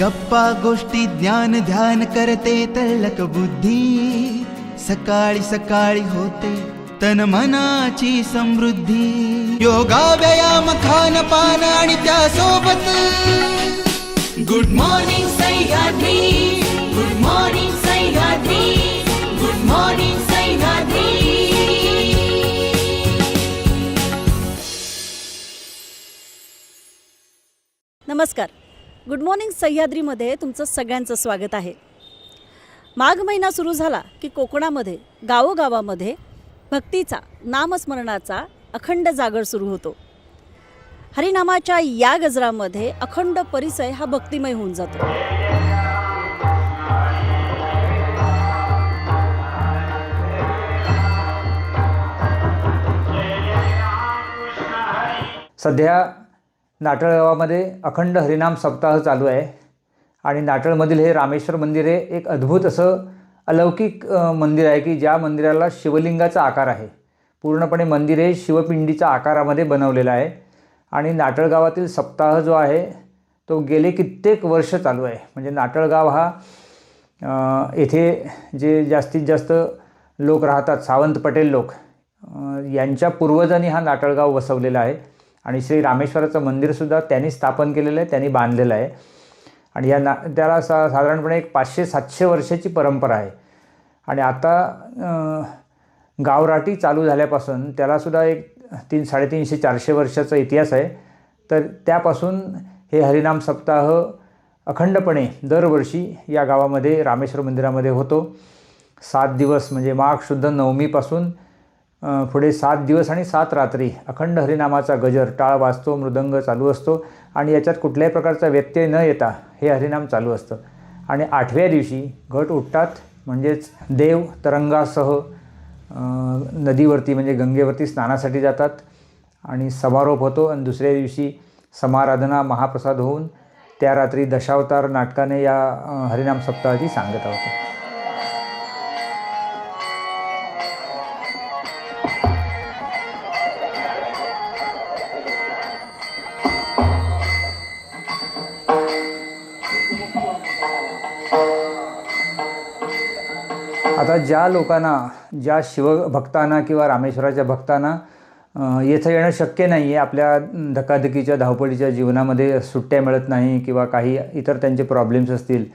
गप्पा गोष्टी ज्ञान ध्यान करते तल्लक बुद्धी सकाळी सकाळी होते तन मनाची समृद्धी. योगा व्यायाम खान पान आणि त्यासोबत good morning Sahyadri. Good morning Sahyadri. Good morning Sahyadri. नमस्कार. गुड मॉर्निंग सह्याद्रीमध्ये तुमचं सगळ्यांचं स्वागत आहे. माघ महिना सुरू झाला की कोकणामध्ये गावोगावामध्ये भक्तीचा नामस्मरणाचा अखंड जागर सुरू होतो. हरिनामाच्या या गजरामध्ये अखंड परिसय हा भक्तिमय होऊन जातो. सध्या नाटळगावामध्ये अखंड हरिनाम सप्ताह चालू आहे. आणि नाटळमधील हे रामेश्वर मंदिर हे एक अद्भुत असं अलौकिक मंदिर आहे की ज्या मंदिराला शिवलिंगाचा आकार आहे. पूर्णपणे मंदिर हे शिवपिंडीच्या आकारामध्ये बनवलेलं आहे. आणि नाटळगावातील सप्ताह जो आहे तो गेले कित्येक वर्ष चालू आहे. म्हणजे नाटळगाव हा येथे जे जास्तीत जास्त लोक राहतात सावंत पटेल लोक यांच्या पूर्वजांनी हा नाटळगाव वसवलेला आहे. आणि श्री रामेश्वराचं मंदिरसुद्धा त्यांनी स्थापन केलेलं आहे त्यांनी बांधलेलं आहे. आणि या ना त्याला सा साधारणपणे एक पाचशे सातशे वर्षाची परंपरा आहे. आणि आता गावराटी चालू झाल्यापासून त्यालासुद्धा एक तीन साडेतीनशे चारशे वर्षाचा इतिहास आहे. तर त्यापासून हे हरिनाम सप्ताह अखंडपणे दरवर्षी या गावामध्ये रामेश्वर मंदिरामध्ये होतो. सात दिवस म्हणजे माघ शुद्ध नवमीपासून पुढे सात दिवस आणि सात रात्री अखंड हरिनामाचा गजर टाळ वाजतो मृदंग चालू असतो आणि याच्यात कुठल्याही प्रकारचा व्यत्यय न येता हे हरिनाम चालू असतं. आणि आठव्या दिवशी घट उठतात म्हणजेच देव तरंगासह नदीवरती म्हणजे गंगेवरती स्नानासाठी जातात आणि समारोप होतो आणि दुसऱ्या दिवशी समाराधना महाप्रसाद होऊन त्या रात्री दशावतार नाटकाने या हरिनाम सप्ताहाची सांगता होते. आता ज्या लोकांना ज्या शिवभक्तांना किंवा रामेश्वराच्या भक्तांना येथे येथं येणं शक्य नाही आहे आपल्या धकाधकीच्या धावपळीच्या जीवनामध्ये सुट्ट्या मिळत नाही किंवा काही इतर त्यांचे प्रॉब्लेम्स असतील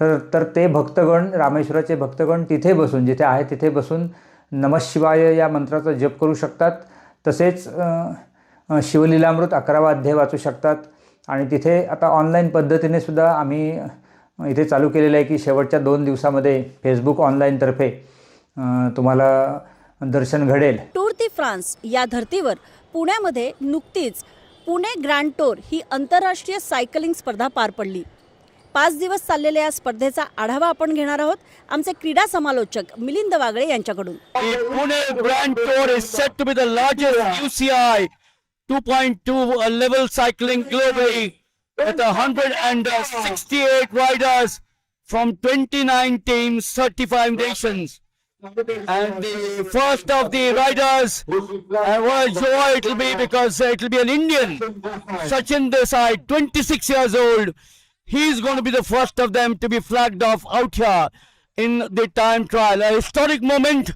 तर तर ते भक्तगण रामेश्वराचे भक्तगण तिथे बसून जिथे आहे तिथे बसून नमशिवाय या मंत्राचा जप करू शकतात. तसेच शिवलीलामृत अकरावा अध्याय वाचू शकतात. आणि तिथे आता ऑनलाईन पद्धतीने सुद्धा आम्ही इथे चालू केलेलं आहे की शेवटच्या दोन दिवसामध्ये फेसबुक ऑनलाईनतर्फे तुम्हाला दर्शन घडेल. टूर दी फ्रान्स या धर्तीवर पुण्यामध्ये नुकतीच पुणे ग्रँड टूर ही आंतरराष्ट्रीय सायकलिंग स्पर्धा पार पडली. पाच दिवस चाललेल्या या स्पर्धेचा आढावा आपण घेणार आहोत. आमचे क्रीडा समालोचक मिलिंद वागळे यांच्याकडून. Pune Grand Tour is set to be the largest UCI 2.2 uh, level cycling globally. With 168 uh, riders from 29 teams, 35 nations. And the first of the riders, and what a joy it will be because uh, it will be an Indian, Sachin Desai, 26 years old. He's going to be the first of them to be flagged off out here in the time trial. A historic moment.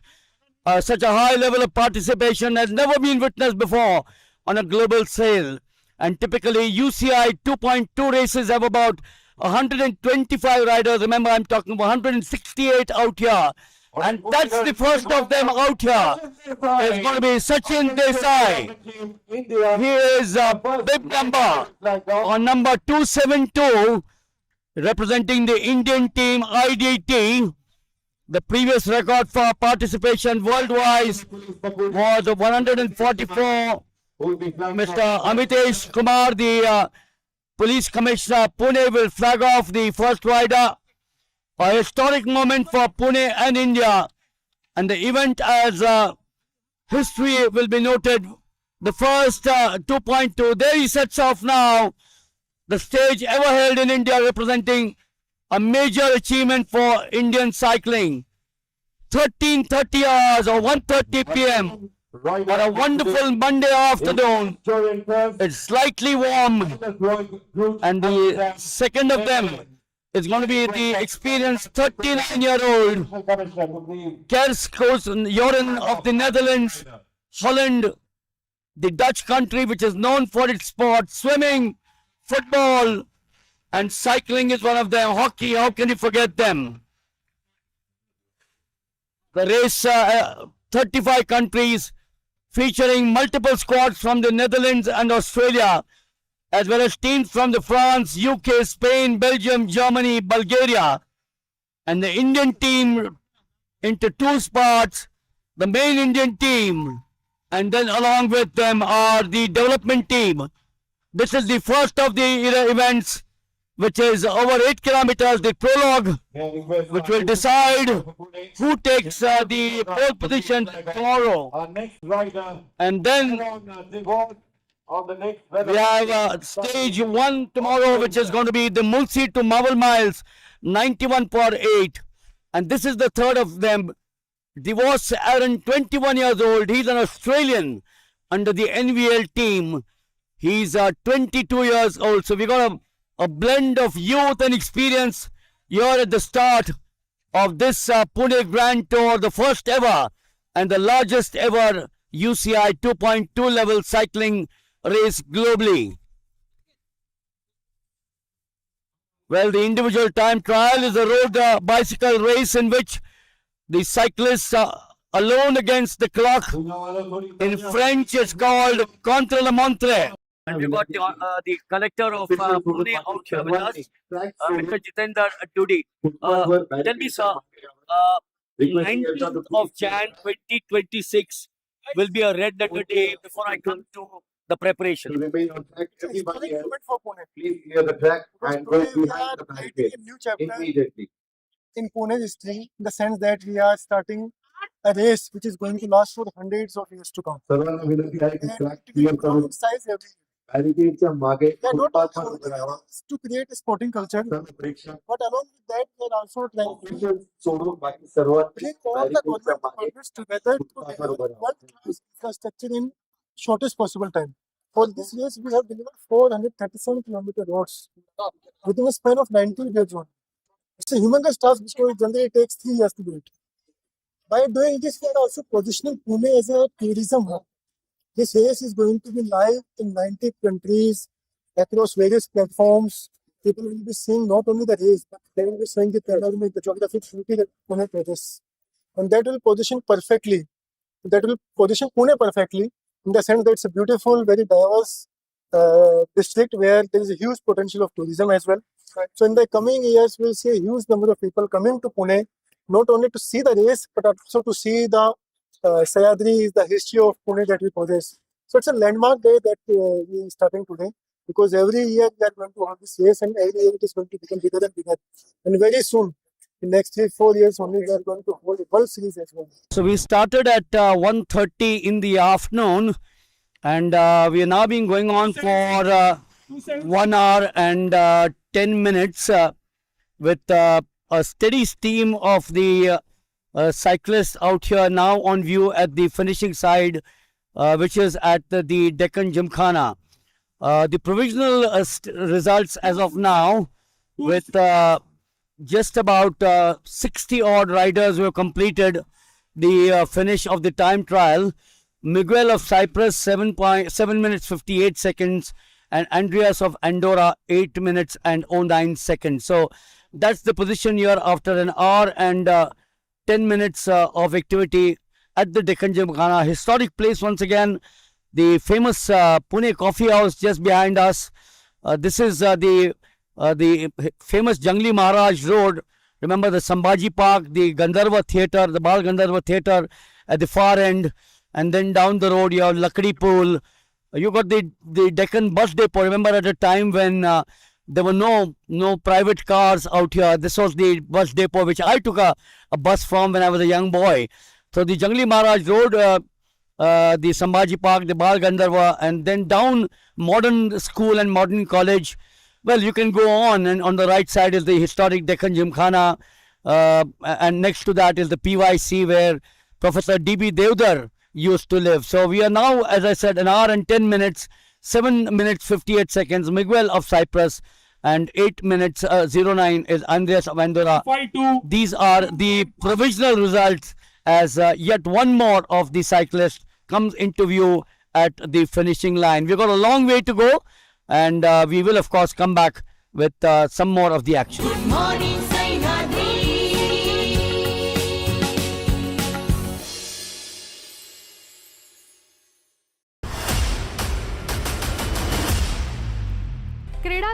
Uh, such a high level of participation has never been witnessed before on a global scale. And typically, UCI 2.2 races have about 125 riders. Remember, I'm talking 168 out here. And that's the first of them out here. It's going to be Sachin Desai. He is a big number on number 272, representing the Indian team IDT. The previous record for participation worldwide was 144. Mr. Amitesh Kumar, the uh, police commissioner, Pune, will flag off the first rider. A historic moment for Pune and India. And the event as uh, history will be noted. The first uh, 2.2, there he sets off now. The stage ever held in India representing a major achievement for Indian cycling. 13.30 hours or 1.30 p.m. On a wonderful Monday afternoon, it's slightly warm, and the second of them is going to be the experienced 39 year old Kerskos Joren of the Netherlands, Holland, the Dutch country which is known for its sport, swimming, football, and cycling is one of them. Hockey, how can you forget them? The race, uh, uh, 35 countries featuring multiple squads from the Netherlands and Australia, as well as teams from the France, UK, Spain, Belgium, Germany, Bulgaria, and the Indian team into two spots, the main Indian team, and then along with them are the development team. This is the first of the events, which is over 8 kilometers, the prologue, which will decide who takes uh, the pole position tomorrow. Our next rider And then the board on the next we have uh, stage one tomorrow, which is going to be the Mulsi to Marvel Miles, 91 per 8. And this is the third of them. Divorce Aaron, 21 years old. He's an Australian under the NVL team. He's uh, 22 years old. So we got a, a blend of youth and experience here at the start of this uh, Pune Grand Tour, the first ever and the largest ever UCI 2.2 level cycling race globally. Well, the individual time trial is a road uh, bicycle race in which the cyclists are alone against the clock. In French, it's called contre la montre. And we've got the, uh, the collector of uh, Pune out here with us, uh, Mr. Jitendra Dudi. Uh, tell me, sir, uh, 19th of Jan 2026 will be a red letter day before I come to the preparation. To remain on track, It's everybody very else, important for Pune. please clear the track Because and go today we behind are the writing barricade a new chapter immediately. in Pune's history in the sense that we are starting a race which is going to last for hundreds of years to come. सर्वांना विनंती आहे की And track it clear will grow करून in size every year. बॅरिकेडच्या मागे फुटपाथवर only उभं राहावं. to create a sporting culture, सर्व प्रेक्षक but along with that, we are also trying to officials सोडून बाकी सर्वांनी bring all the बॅरिकेडच्या government मागे departments together to फुटपाथवर deliver उभं राहावं. world-class infrastructure in shortest possible time. For this race, we have delivered 437 kilometer roads within a span of 19 days. only. It's a humongous task because generally it takes three years to do it. By doing this, we are also positioning Pune as a tourism hub. This race is going to be live in 90 countries across various platforms. People will be seeing not only the race, but they will be seeing the panoramic, the geographic beauty that Pune possesses. And that will position perfectly. That will position Pune perfectly in the sense that it's a beautiful, very diverse uh, district where there is a huge potential of tourism as well. So in the coming years, we'll see a huge number of people coming to Pune, not only to see the race, but also to see the uh, Sayadri, the history of Pune that we possess. So it's a landmark day that uh, we are starting today because every year we are going to have this race and every year it is going to become bigger and bigger. And very soon, in next three, four years only, we are going to hold a World Series as well. So we started at uh, 1.30 in the afternoon and uh, we are now been going on for uh, one hour and uh, 10 minutes uh, with uh, a steady stream of the uh, cyclists out here now on view at the finishing side, uh, which is at the, the Deccan Gymkhana. Uh, the provisional uh, results as of now with uh, just about uh, 60 odd riders who have completed the uh, finish of the time trial. Miguel of Cyprus, 7, point, 7 minutes 58 seconds, and Andreas of Andorra, 8 minutes and 09 seconds. So that's the position here after an hour and 10 minutes uh, of activity at the Deccan Gymkhana. Historic place once again. The famous uh, Pune Coffee House just behind us. Uh, this is the the famous Jangli Maharaj Road. Remember the Sambhaji Park, the Gandharva Theatre, the Bal Gandharva Theatre at the far end, and then down the road you have Lakdi Pool. You got the the Deccan Bus Depot. Remember at a time when uh, there were no no private cars out here. This was the bus depot which I took a, a bus from when I was a young boy. So the Jangli Maharaj Road, uh, uh, the Sambhaji Park, the Bal Gandharva, and then down modern school and modern college. Well, you can go on, and on the right side is the historic Deccan Gymkhana, uh, and next to that is the PYC where Professor D.B. Devdar used to live. So we are now, as I said, an hour and 10 minutes, 7 minutes 58 seconds, Miguel of Cyprus, and 8 minutes uh, 09 is Andreas of Andorra. These are the provisional results as uh, yet one more of the cyclists comes into view at the finishing line. We've got a long way to go, and uh, we will, of course, come back with uh, some more of the action.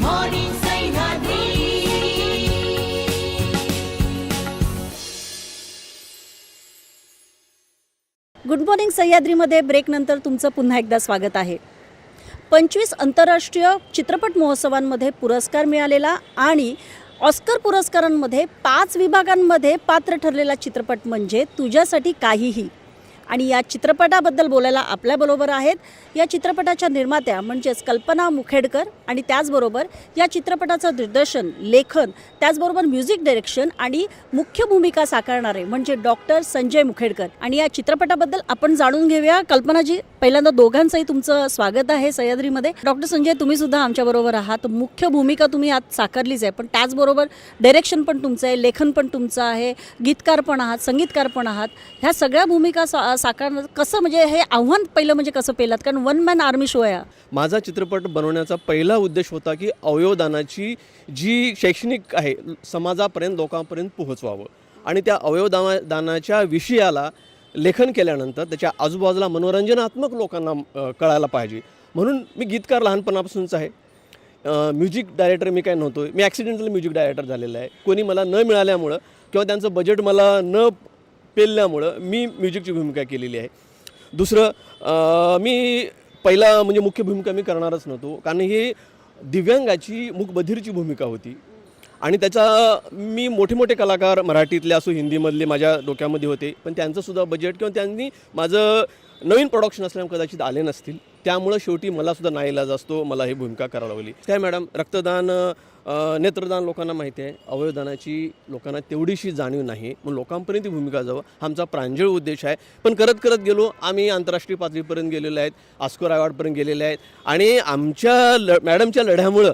Morning good morning सह्याद्रीमध्ये ब्रेकनंतर तुमचं पुन्हा एकदा स्वागत आहे. पंचवीस आंतरराष्ट्रीय चित्रपट महोत्सवांमध्ये पुरस्कार मिळालेला आणि ऑस्कर पुरस्कारांमध्ये पाच विभागांमध्ये पात्र ठरलेला चित्रपट म्हणजे तुझ्यासाठी काहीही. आणि या चित्रपटाबद्दल बोलायला आपल्याबरोबर आहेत. या चित्रपटाच्या निर्मात्या म्हणजेच कल्पना मुखेडकर आणि त्याचबरोबर या चित्रपटाचं दिग्दर्शन लेखन त्याचबरोबर म्युझिक डायरेक्शन आणि मुख्य भूमिका साकारणारे म्हणजे डॉक्टर संजय मुखेडकर. आणि या चित्रपटाबद्दल आपण जाणून घेऊया. कल्पनाजी पहिल्यांदा दोघांचंही तुमचं स्वागत आहे सह्याद्रीमध्ये. डॉक्टर संजय तुम्ही सुद्धा आमच्याबरोबर आहात. मुख्य भूमिका तुम्ही आत साकारलीच आहे. पण त्याचबरोबर डायरेक्शन पण तुमचं आहे लेखन पण तुमचं आहे गीतकार पण आहात संगीतकार पण आहात. ह्या सगळ्या भूमिका सा साकारणं कसं म्हणजे हे आव्हान पहिलं म्हणजे कसं पेलात? कारण वन मॅन आर्मी शो आहे हा. माझा चित्रपट बनवण्याचा पहिला उद्देश होता की अवयवदानाची जी शैक्षणिक आहे समाजापर्यंत लोकांपर्यंत पोहोचवावं. आणि त्या अवयवदाना दानाच्या विषयाला लेखन केल्यानंतर त्याच्या आजूबाजूला मनोरंजनात्मक लोकांना अ, कळायला पाहिजे. म्हणून मी गीतकार लहानपणापासूनच आहे. म्युझिक डायरेक्टर मी काय नव्हतो. मी ॲक्सिडेंटल म्युझिक डायरेक्टर झालेला आहे. कोणी मला न मिळाल्यामुळं किंवा त्यांचं बजेट मला न पेलल्यामुळं मी म्युझिकची भूमिका केलेली आहे. दुसरं मी पहिला म्हणजे मुख्य भूमिका मी करणारच नव्हतो. कारण ही दिव्यांगाची मुखबधीरची भूमिका होती. आणि त्याचा मी मोठे मोठे कलाकार मराठीतले असो हिंदीमधले माझ्या डोक्यामध्ये होते. पण त्यांचंसुद्धा बजेट किंवा त्यांनी माझं नवीन प्रोडक्शन असल्यामुळे कदाचित आले नसतील. त्यामुळं शेवटी मलासुद्धा नाईलाज असतो मला ही भूमिका करावी लागली. काय मॅडम रक्तदान नेत्रदान लोकांना माहिती आहे. अवयवदानाची लोकांना तेवढीशी जाणीव नाही. मग लोकांपर्यंत ही भूमिका जावं हा आमचा प्रांजळ उद्देश आहे. पण करत करत गेलो आम्ही आंतरराष्ट्रीय पातळीपर्यंत गेलेलो आहेत ऑस्कर अवॉर्डपर्यंत गेलेले आहेत. आणि आमच्या ल मॅडमच्या लढ्यामुळं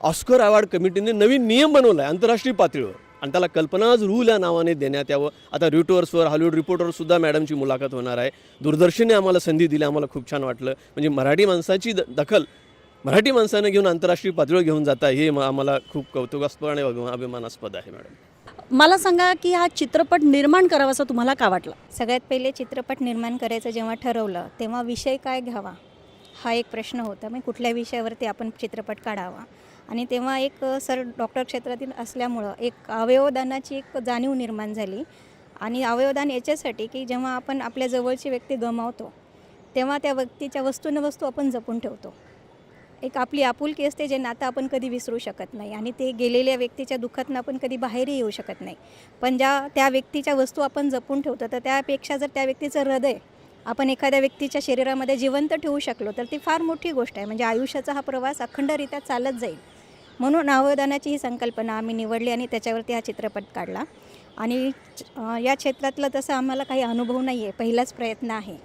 ऑस्कर अवॉर्ड कमिटीने नवीन नियम बनवला आहे आंतरराष्ट्रीय पातळीवर. आणि त्याला कल्पनाज रूल या नावाने देण्यात यावं. आता रिटोर्सवर हॉलिवूड रिपोर्टरसुद्धा मॅडमची मुलाखत होणार आहे. दूरदर्शनने आम्हाला संधी दिली आम्हाला खूप छान वाटलं. म्हणजे मराठी माणसाची द दखल मराठी माणसानं घेऊन आंतरराष्ट्रीय पातळीवर घेऊन जाता हे आम्हाला खूप कौतुकास्पद आणि अभिमा- अभिमानास्पद आहे मॅडम. मला सांगा की हा चित्रपट निर्माण करावासा तुम्हाला का वाटला? सगळ्यात पहिले चित्रपट निर्माण करायचं जेव्हा ठरवलं तेव्हा विषय काय घ्यावा? हा एक प्रश्न होता. मग कुठल्या विषयावरती आपण चित्रपट काढावा? आणि तेव्हा एक सर डॉक्टर क्षेत्रातील असल्यामुळं एक अवयवदानाची एक जाणीव निर्माण झाली. आणि अवयवदान याच्यासाठी की जेव्हा आपण आपल्या जवळची व्यक्ती गमावतो तेव्हा त्या व्यक्तीच्या वस्तू न वस्तू आपण जपून ठेवतो. एक आपली आपुलकी असते जे नातं आपण कधी विसरू शकत नाही आणि ते गेलेल्या व्यक्तीच्या दुःखातनं आपण कधी बाहेरही येऊ शकत नाही. पण ज्या त्या व्यक्तीच्या वस्तू आपण जपून ठेवतो तर त्यापेक्षा जर त्या व्यक्तीचं हृदय आपण एखाद्या व्यक्तीच्या शरीरामध्ये जिवंत ठेवू शकलो तर ती फार मोठी गोष्ट आहे. म्हणजे आयुष्याचा हा प्रवास अखंडरित्या चालत जाईल. म्हणून नावदानाची ही संकल्पना आम्ही निवडली आणि त्याच्यावरती हा चित्रपट काढला. आणि या क्षेत्रातलं तसं आम्हाला काही अनुभव नाही आहे पहिलाच प्रयत्न आहे.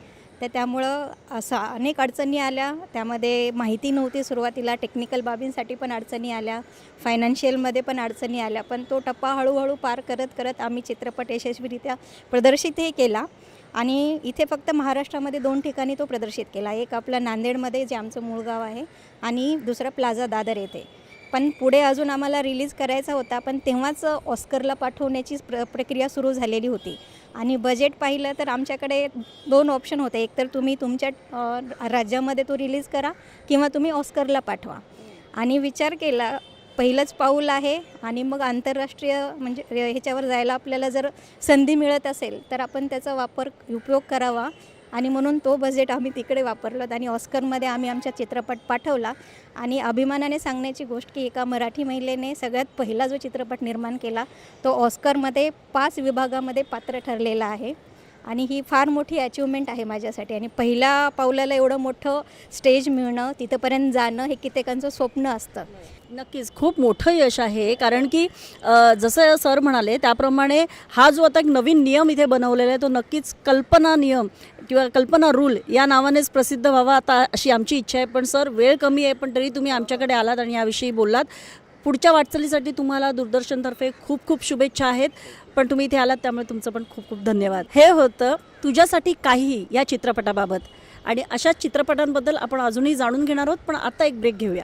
तर त्यामुळं असं अनेक अडचणी आल्या. त्यामध्ये माहिती नव्हती सुरुवातीला. टेक्निकल बाबींसाठी पण अडचणी आल्या. फायनान्शियलमध्ये पण अडचणी आल्या. पण तो टप्पा हळूहळू पार करत करत आम्ही चित्रपट यशस्वीरित्या प्रदर्शितही केला. आणि इथे फक्त महाराष्ट्रामध्ये दोन ठिकाणी तो प्रदर्शित केला. एक आपला नांदेडमध्ये जे आमचं मूळ गाव आहे आणि दुसरं प्लाझा दादर येथे. पण पुढे अजून आम्हाला रिलीज करायचा होता. पण तेव्हाच ऑस्करला पाठवण्याची प्र प्रक्रिया सुरू झालेली होती. आणि बजेट पाहिलं तर आमच्याकडे दोन ऑप्शन होते. एकतर तुम्ही तुमच्या राज्यामध्ये तो रिलीज करा किंवा तुम्ही ऑस्करला पाठवा. आणि विचार केला पहिलंच पाऊल आहे आणि मग आंतरराष्ट्रीय म्हणजे ह्याच्यावर जायला आपल्याला जर संधी मिळत असेल तर आपण त्याचा वापर उपयोग करावा. आणि म्हणून तो बजेट आम्ही तिकडे वापरलो आणि ऑस्करमध्ये आम्ही आमचा चित्रपट पाठवला. आणि अभिमानाने सांगण्याची गोष्ट की एका मराठी महिलेने सगळ्यात पहिला जो चित्रपट निर्माण केला तो ऑस्करमध्ये पाच विभागामध्ये पात्र ठरलेला आहे. आणि ही फार मोठी अचिव्हमेंट आहे माझ्यासाठी. आणि पहिल्या पावलाला एवढं मोठं स्टेज मिळणं तिथंपर्यंत जाणं हे कित्येकांचं स्वप्न असतं. नक्कीच. खूप मोठं यश आहे. कारण की जसं सर म्हणाले त्याप्रमाणे हा जो आता एक नवीन नियम इथे बनवलेला आहे तो नक्कीच कल्पना नियम किंवा कल्पना रूल या नावानेच प्रसिद्ध व्हावा आता अशी आमची इच्छा आहे. पण सर वेळ कमी आहे पण तरी तुम्ही आमच्याकडे आलात आणि याविषयी बोललात. पुढच्या वाटचालीसाठी तुम्हाला दूरदर्शनतर्फे खूप खूप शुभेच्छा आहेत. पण तुम्ही इथे आलात त्यामुळे तुमचं पण खूप खूप धन्यवाद. हे होतं तुझ्यासाठी काहीही या चित्रपटाबाबत. आणि अशाच चित्रपटांबद्दल आपण अजूनही जाणून घेणार आहोत पण आता एक ब्रेक घेऊया.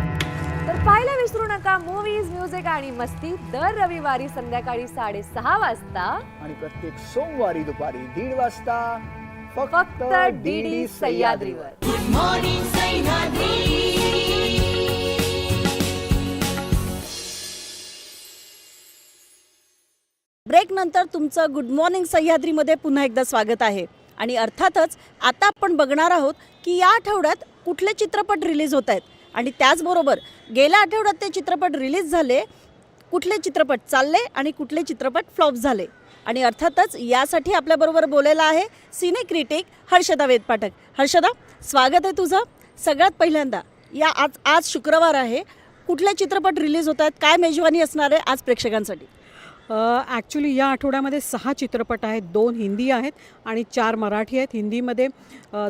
पाहायला विसरू नका. मूवीज म्युझिक आणि मस्ती दर रविवारी संध्याकाळी साडेसहा वाजता. आणि प्रत्येक सोमवारी दुपारी दीड वाजता फक्त डी डी सह्याद्रीवर. मॉर्निंग सह्याद्री. ब्रेक नंतर तुमचं गुड मॉर्निंग सह्याद्रीमध्ये पुन्हा एकदा स्वागत आहे. आणि अर्थातच आता आपण बघणार आहोत की या आठवड्यात कुठले चित्रपट रिलीज होत आहेत? आणि त्याचबरोबर गेल्या आठवड्यात ते चित्रपट रिलीज झाले कुठले चित्रपट चालले आणि कुठले चित्रपट फ्लॉप झाले. आणि अर्थातच यासाठी आपल्याबरोबर बोलायला आहे सिने क्रिटिक हर्षदा वेदपाठक हर्षदा स्वागत आहे तुझं. सगळ्यात पहिल्यांदा या आज आज शुक्रवार आहे. कुठले चित्रपट रिलीज होत आहेत काय मेजवानी असणार आहे आज प्रेक्षकांसाठी? ॲक्च्युली या आठवड्यामध्ये सहा चित्रपट आहेत. दोन हिंदी आहेत आणि चार मराठी आहेत. हिंदीमध्ये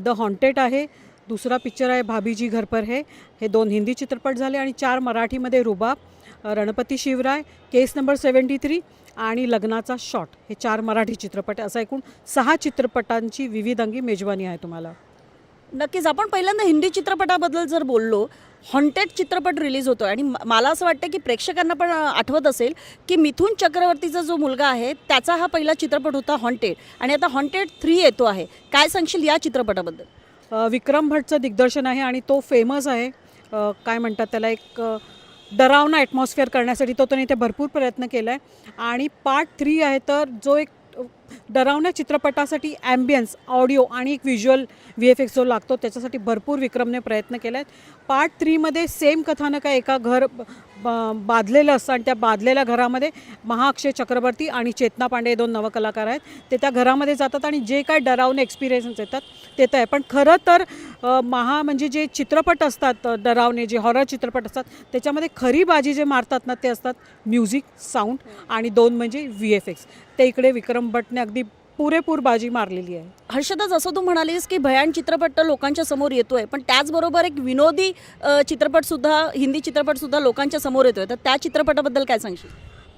द हॉन्टेड आहे दुसरा पिक्चर आहे भाभीजी घर पर हे दोन हिंदी चित्रपट झाले आणि चार मराठीमध्ये Rubaab Ranpati Shivray case number seventy three आणि लग्नाचा शॉट. हे चार मराठी चित्रपट असा असं एकूण सहा चित्रपटांची विविध अंगी मेजवानी आहे तुम्हाला. नक्कीच. आपण पहिल्यांदा हिंदी चित्रपटाबद्दल जर बोललो हॉन्टेड चित्रपट रिलीज होतो आणि मला असं वाटतं की प्रेक्षकांना पण आठवत असेल की मिथुन चक्रवर्तीचा जो मुलगा आहे त्याचा हा पहिला चित्रपट होता हॉन्टेड आणि आता हॉन्टेड थ्री येतो आहे. काय सांगशील या चित्रपटाबद्दल? विक्रम भटचं दिग्दर्शन आहे आणि तो फेमस आहे. काय म्हणतात त्याला एक डरावना ॲटमॉस्फिअर करण्यासाठी तो त्याने इथे भरपूर प्रयत्न केला आहे आणि पार्ट थ्री आहे तर जो एक डरावण्या चित्रपटासाठी ॲम्बियन्स ऑडिओ आणि एक व्हिज्युअल व्ही एफ एक्स जो लागतो त्याच्यासाठी भरपूर विक्रमने प्रयत्न केला आहे पार्ट थ्रीमध्ये सेम कथानक आहे एका घर ब- असतं आणि त्या बाधलेल्या घरामध्ये महाअक्षय चक्रवर्ती आणि चेतना पांडे हे दोन नवकलाकार आहेत. ते त्या घरामध्ये जातात आणि जे काय डरावणे एक्सपिरियन्स येतात ते तर आहे. पण खरं तर महा म्हणजे जे चित्रपट असतात डरावणे जे हॉरर चित्रपट असतात त्याच्यामध्ये खरी बाजी जे मारतात ना ते असतात म्युझिक साऊंड आणि दोन म्हणजे व्ही एफ एक्स ते इकडे विक्रम भटने अगदी पुरेपूर बाजी मारलेली आहे. हर्षदा जसं तू म्हणालीस की भयान चित्रपट तर लोकांच्या समोर येतोय पण त्याचबरोबर एक विनोदी चित्रपट चित्रपटसुद्धा हिंदी चित्रपटसुद्धा लोकांच्या समोर येतोय. तर त्या चित्रपटाबद्दल काय सांगशील?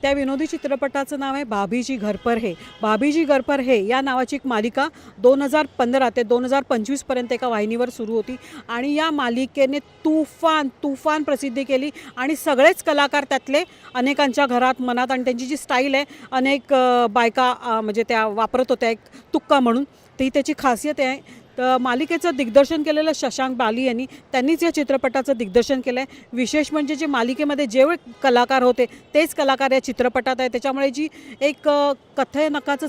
त्या विनोदी चित्रपटाचं नाव आहे भाभीजी घरपर हे. भाभीजी घरपर हे या नावाची एक मालिका दोन हजार पंधरा ते दोन हजार पंचवीसपर्यंत एका वाहिनीवर सुरू होती. आणि या मालिकेने तुफान तुफान प्रसिद्धी केली आणि सगळेच कलाकार त्यातले अनेकांच्या घरात मनात आणि त्यांची जी स्टाईल आहे अनेक बायका म्हणजे त्या वापरत होत्या एक तुक्का म्हणून. ती त्याची खासियत आहे तर मालिकेचं दिग्दर्शन केलेलं शशांक बाली यांनी त्यांनीच या चित्रपटाचं दिग्दर्शन केलं आहे विशेष म्हणजे जे मालिकेमध्ये जेवढे कलाकार होते तेच कलाकार या चित्रपटात आहे त्याच्यामुळे जी एक अ,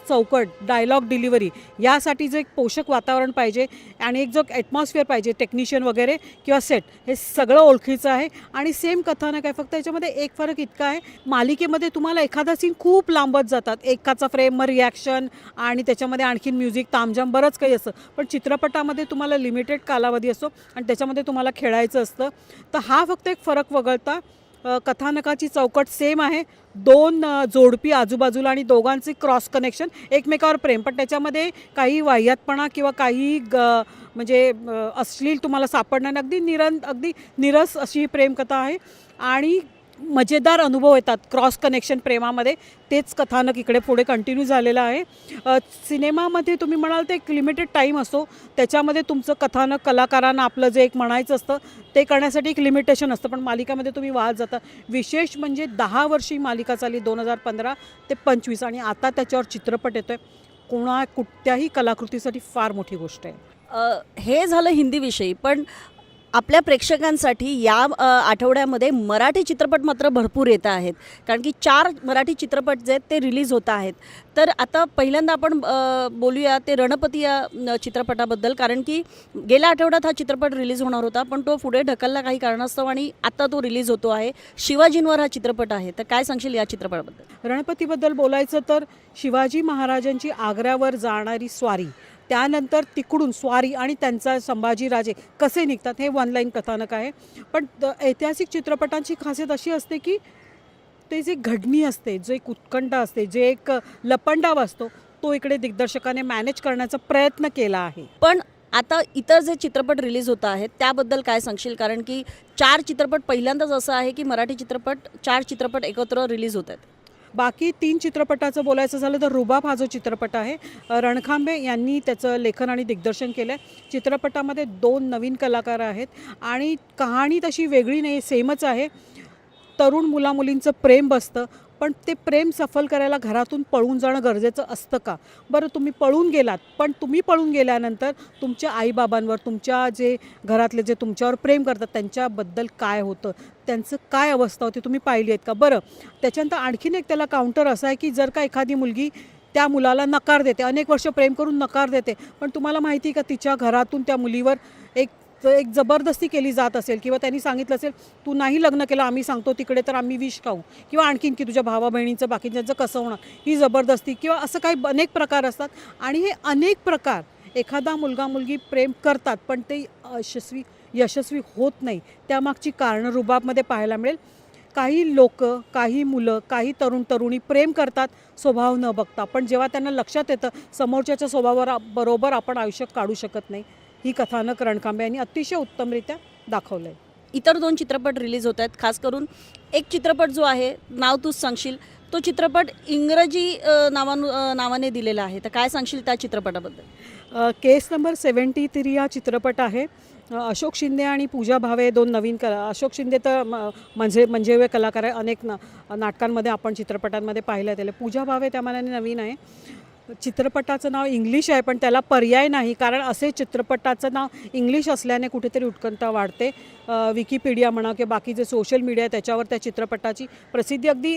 चौकट डायलॉग डिलिव्हरी यासाठी जे एक पोषक वातावरण पाहिजे आणि एक जो ॲटमॉस्फिअर पाहिजे टेक्निशियन वगैरे किंवा सेट हे सगळं ओळखीचं आहे. आणि सेम कथानक आहे. फक्त याच्यामध्ये एक फरक इतका आहे मालिकेमध्ये तुम्हाला एखादा सीन खूप लांबत जातात. एकाचा फ्रेम मग रिॲक्शन आणि त्याच्यामध्ये आणखीन म्युझिक तामजाम बरंच काही असतं. पण चित्र चित्रपटामध्ये तुम्हाला लिमिटेड कालावधी असतो आणि त्याच्यामध्ये तुम्हाला खेळायचं असतं. तर हा फक्त एक फरक वगळता कथानकाची चौकट सेम आहे. दोन जोडपी आजूबाजूला आणि दोघांचे क्रॉस कनेक्शन एकमेकावर प्रेम. पण त्याच्यामध्ये काही वाह्यातपणा किंवा काही ग म्हणजे अश्लील तुम्हाला सापडणार अगदी निरं अगदी निरस अशी ही प्रेमकथा आहे. आणि मजेदार अनुभव येतात क्रॉस कनेक्शन प्रेमामध्ये. तेच कथानक इकडे पुढे कंटिन्यू झालेलं आहे. सिनेमामध्ये तुम्ही म्हणाल ते एक लिमिटेड टाईम असतो त्याच्यामध्ये तुमचं कथानक कलाकारांना आपलं जे एक म्हणायचं असतं ते करण्यासाठी एक लिमिटेशन असतं. पण मालिकामध्ये तुम्ही वाहत जाता. विशेष म्हणजे दहा वर्षी मालिका चालली दोन हजार पंधरा ते पंचवीस. आणि आता त्याच्यावर चित्रपट येतो आहे कोणा कुठल्याही कलाकृतीसाठी फार मोठी गोष्ट आहे. हे झालं हिंदीविषयी. पण आपल्या प्रेक्षकांसाठी या आठवड्यामध्ये मराठी चित्रपट मात्र भरपूर येत आहेत. कारण की चार मराठी चित्रपट जे आहेत ते रिलीज होत आहेत. तर आता पहिल्यांदा आपण बोलूया ते रणपती या चित्रपटाबद्दल. कारण की गेल्या आठवड्यात हा चित्रपट रिलीज होणार होता पण तो पुढे ढकलला काही कारणास्तव आणि आता तो रिलीज होतो आहे. शिवाजींवर हा चित्रपट आहे. तर काय सांगशील या चित्रपटाबद्दल? रणपतीबद्दल बोलायचं तर शिवाजी महाराजांची आग्र्यावर जाणारी स्वारी. त्यानंतर तिकडून स्वारी आणि त्यांचा संभाजीराजे कसे निघतात हे वन लाईन कथानक आहे. पण ऐतिहासिक चित्रपटांची खासियत अशी असते की ते जे घडणी असते जे एक उत्कंठ असते जे एक लपंडाव असतो तो इकडे दिग्दर्शकाने मॅनेज करण्याचा प्रयत्न केला आहे. पण आता इतर जे चित्रपट रिलीज होत आहेत त्याबद्दल काय सांगशील? कारण की चार चित्रपट पहिल्यांदाच असं आहे की मराठी चित्रपट चार चित्रपट एकत्र रिलीज होत आहेत. बाकी तीन चित्रपटाचं बोलायचं झालं तर रुबाब हा जो चित्रपट आहे रणखांबे यांनी त्याचं लेखन आणि दिग्दर्शन केलं आहे चित्रपटामध्ये दोन नवीन कलाकार आहेत आणि कहाणी तशी वेगळी नाही सेमच आहे. तरुण मुलामुलींचं प्रेम बसतं. पण ते प्रेम सफल करायला घरातून पळून जाणं गरजेचं असतं का? बरं तुम्ही पळून गेलात पण तुम्ही पळून गेल्यानंतर तुमच्या आईबाबांवर तुमच्या जे घरातले जे तुमच्यावर प्रेम करतात त्यांच्याबद्दल काय होतं? त्यांचं काय अवस्था होती? तुम्ही पाहिली आहेत का? बरं त्याच्यानंतर आणखीन एक त्याला काउंटर असं आहे की जर का एखादी मुलगी त्या मुलाला नकार देते अनेक वर्ष प्रेम करून नकार देते पण तुम्हाला माहिती आहे का तिच्या घरातून त्या मुलीवर एक एक जबरदस्ती केली जात असेल किंवा त्यांनी सांगितलं असेल तू नाही लग्न केलं आम्ही सांगतो तिकडे तर आम्ही विष खाऊ. किंवा आणखीन की तुझ्या भावा बहिणीचं बाकीच्यांचं कसं होणार ही जबरदस्ती किंवा असं काही अनेक प्रकार असतात. आणि हे अनेक प्रकार एखादा मुलगा मुलगी प्रेम करतात पण ते यशस्वी यशस्वी होत नाही. त्यामागची कारणं रुबाबमध्ये पाहायला मिळेल. काही लोक काही मुलं काही तरुण तरुणी प्रेम करतात स्वभाव न बघता. पण जेव्हा त्यांना लक्षात येतं समोरच्याच्या स्वभावावर बरोबर आपण आयुष्य काढू शकत नाही. ही कथानक रणकांबे यांनी अतिशय उत्तमरित्या दाखवलं आहे इतर दोन चित्रपट रिलीज होत आहेत. खास करून एक चित्रपट जो आहे नाव तूच सांगशील तो चित्रपट इंग्रजी नावानु नावाने दिलेला आहे. तर काय सांगशील त्या चित्रपटाबद्दल? केस नंबर सेवन्टी थ्री हा चित्रपट आहे. अशोक शिंदे आणि पूजा भावे दोन नवीन कला अशोक शिंदे तर म- म्हणजे म्हणजे वे कलाकार आहे अनेक न नाटकांमध्ये आपण चित्रपटांमध्ये पाहिलं त्याला पूजा भावे त्या मानाने नवीन आहे. चित्रपटाचं नाव इंग्लिश आहे पण त्याला पर्याय नाही कारण असे चित्रपटाचं नाव इंग्लिश असल्याने कुठेतरी उत्कंठा वाढते. विकिपीडिया म्हणा किंवा बाकी जे सोशल मीडिया आहे त्याच्यावर त्या चित्रपटाची प्रसिद्धी अगदी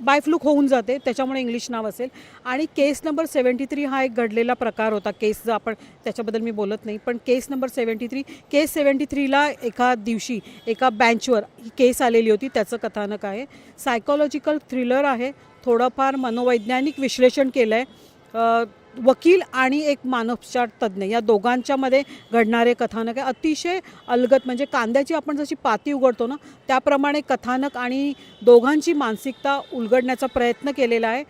बायफ्लूक होऊन जाते त्याच्यामुळे इंग्लिश नाव असेल. आणि केस नंबर सेवन्टी थ्री हा एक घडलेला प्रकार होता. केसचा आपण त्याच्याबद्दल मी बोलत नाही पण case number seventy three case seventy थ्रीला एका दिवशी एका बँचवर ही केस आलेली होती त्याचं कथानक आहे. सायकोलॉजिकल थ्रिलर आहे. थोडंफार मनोवैज्ञानिक विश्लेषण केलं आहे वकील आणि एक मानसोपचार तज्ज्ञ या दोघांच्यामध्ये घडणारे कथानक आहे. अतिशय अलगत म्हणजे कांद्याची आपण जशी पाती उघडतो ना त्याप्रमाणे कथानक आणि दोघांची मानसिकता उलगडण्याचा प्रयत्न केलेला आहे.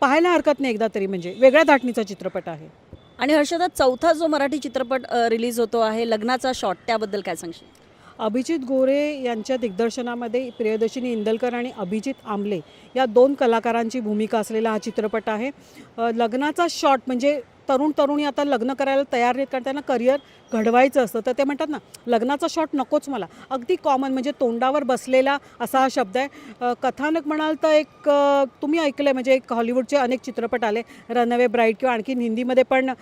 पाहायला हरकत नाही एकदा तरी म्हणजे. वेगळ्या धाटणीचा चित्रपट आहे. आणि हर्षदा चौथा जो मराठी चित्रपट रिलीज होतो आहे लग्नाचा शॉट त्याबद्दल काय सांगशील? अभिजित गोरे यांच्या दिग्दर्शनामध्ये प्रियदर्शिनी इंदलकर आणि अभिजित आंबले या दोन कलाकारांची भूमिका असलेला हा चित्रपट आहे. लग्नाचा शॉट म्हणजे तरुण तरुणी आता लग्न करायला तयार नाहीत कारण त्यांना करिअर घडवायचं असतं. तर ते म्हणतात ना लग्नाचा शॉट नकोच मला. अगदी कॉमन म्हणजे तोंडावर बसलेला असा हा शब्द आहे. कथानक म्हणाल तर एक तुम्ही ऐकलं आहे म्हणजे एक हॉलिवूडचे अनेक चित्रपट आले. रनवे ब्राईट किंवा आणखीन हिंदीमध्ये पण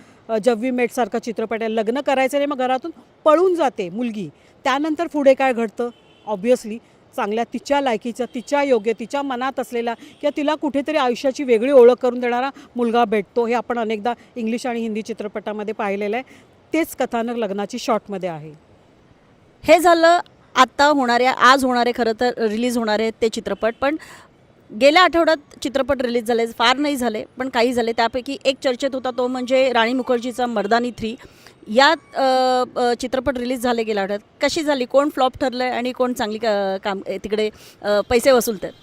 जव्वी मेटसारखा चित्रपट आहे. लग्न करायचं नाही मग घरातून पळून जाते मुलगी. त्यानंतर पुढे काय घडतं? ऑब्वियसली चांगल्या तिच्या लायकीचा तिच्या योग्य तिच्या मनात असलेला किंवा तिला कुठेतरी आयुष्याची वेगळी ओळख करून देणारा मुलगा भेटतो हे आपण अनेकदा इंग्लिश आणि हिंदी चित्रपटामध्ये पाहिलेलं आहे. तेच कथानक लग्नाची शॉर्टमध्ये आहे. हे झालं आत्ता होणाऱ्या आज होणारे खरं तर रिलीज होणारे ते चित्रपट. पण गेल्या आठवड्यात चित्रपट रिलीज झाले फार नाही झाले पण काही झाले. त्यापैकी एक चर्चेत होता तो म्हणजे राणी मुखर्जीचा मर्दानी थ्री या चित्रपट रिलीज झाले गेल्या आठवड्यात. कशी झाली? कोण फ्लॉप ठरलं आहे आणि कोण चांगली का- काम तिकडे पैसे वसूलत आहेत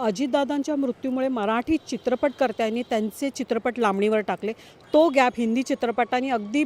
अजितदादांच्या मृत्यूमुळे मराठी चित्रपटकर्त्यांनी त्यांचे चित्रपट लांबणीवर टाकले. तो गॅप हिंदी चित्रपटांनी अगदी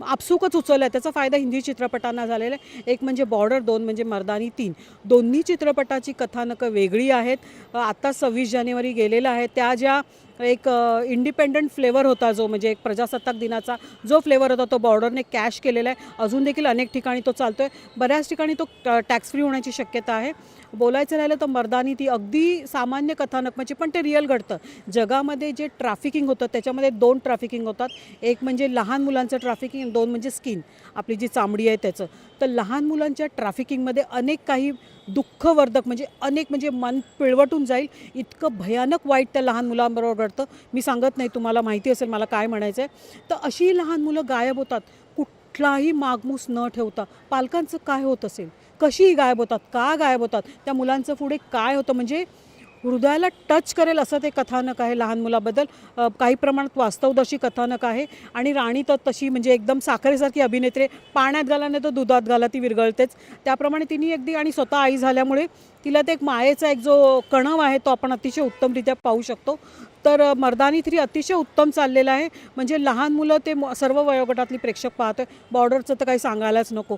आपसुकच उचलला आहे त्याचा फायदा हिंदी चित्रपटांना झालेला आहे. एक म्हणजे बॉर्डर दोन म्हणजे मर्दानी तीन. दोन्ही चित्रपटाची कथानकं वेगळी आहेत. आत्ता सव्वीस जानेवारी गेलेलं आहे. त्या ज्या एक इंडिपेंडंट फ्लेवर होता जो म्हणजे एक प्रजासत्ताक दिनाचा जो फ्लेवर होता तो बॉर्डरने कॅश केलेला आहे. अजून देखील अनेक ठिकाणी तो चालतो आहे बऱ्याच ठिकाणी तो टॅक्स फ्री होण्याची शक्यता आहे. बोलायचं राहिलं तर मर्दानी ती अगदी सामान्य कथानक म्हणजे पण ते रिअल घडतं. जगामध्ये जे ट्रॅफिकिंग होतं त्याच्यामध्ये दोन ट्रॅफिकिंग होतात. एक म्हणजे लहान मुलांचं ट्रॅफिकिंग दोन म्हणजे स्किन आपली जी चामडी आहे त्याचं. तर लहान मुलांच्या ट्रॅफिकिंगमध्ये अनेक काही दुःखवर्धक म्हणजे अनेक म्हणजे मन पिळवटून जाईल. इतकं भयानक वाईट त्या लहान मुलांबरोबर घडतं. मी सांगत नाही तुम्हाला माहिती असेल मला काय म्हणायचं आहे तर अशी लहान मुलं गायब होतात. कुठलाही मागमूस न ठेवता पालकांचं काय होत असेल? कशीही गायब होतात का गायब होतात? त्या मुलांचं पुढे काय होतं? म्हणजे हृदयाला टच करेल असं ते कथानक आहे लहान मुलाबद्दल. काही प्रमाणात वास्तवदशी कथानक आहे आणि राणी तर तशी म्हणजे एकदम साखरेसारखी अभिनेत्री पाण्यात घाला नाही तर दुधात घाला ती विरघळतेच त्याप्रमाणे तिने अगदी आणि स्वतः आई झाल्यामुळे तिला ते एक मायेचा एक जो कणव आहे तो आपण अतिशय उत्तमरित्या पाहू शकतो. तर मर्दानी थ्री अतिशय उत्तम चाललेला आहे. म्हणजे लहान मुलं ते म- सर्व वयोगटातली प्रेक्षक पाहतोय. बॉर्डरचं तर काही सांगायलाच नको.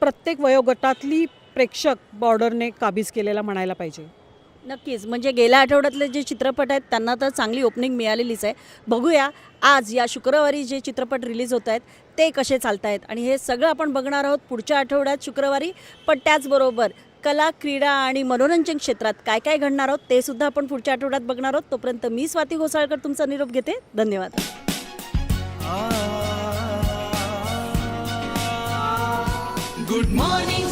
प्रत्येक वयोगटातली प्रेक्षक बॉर्डरने काबीज केलेला म्हणायला पाहिजे. नक्कीच. म्हणजे गेल्या आठवड्यातले जे चित्रपट आहेत त्यांना तर चांगली ओपनिंग मिळालेलीच आहे. बघूया आज या शुक्रवारी जे चित्रपट रिलीज होत आहेत ते कसे चालत आहेत? आणि हे सगळं आपण बघणार आहोत पुढच्या आठवड्यात शुक्रवारी. पण त्याचबरोबर कला क्रीडा आणि मनोरंजन क्षेत्रात काय काय घडणार आहोत ते सुद्धा आपण पुढच्या आठवड्यात बघणार आहोत. तोपर्यंत मी स्वाती घोसाळकर तुमचा निरोप घेते. धन्यवाद. Good morning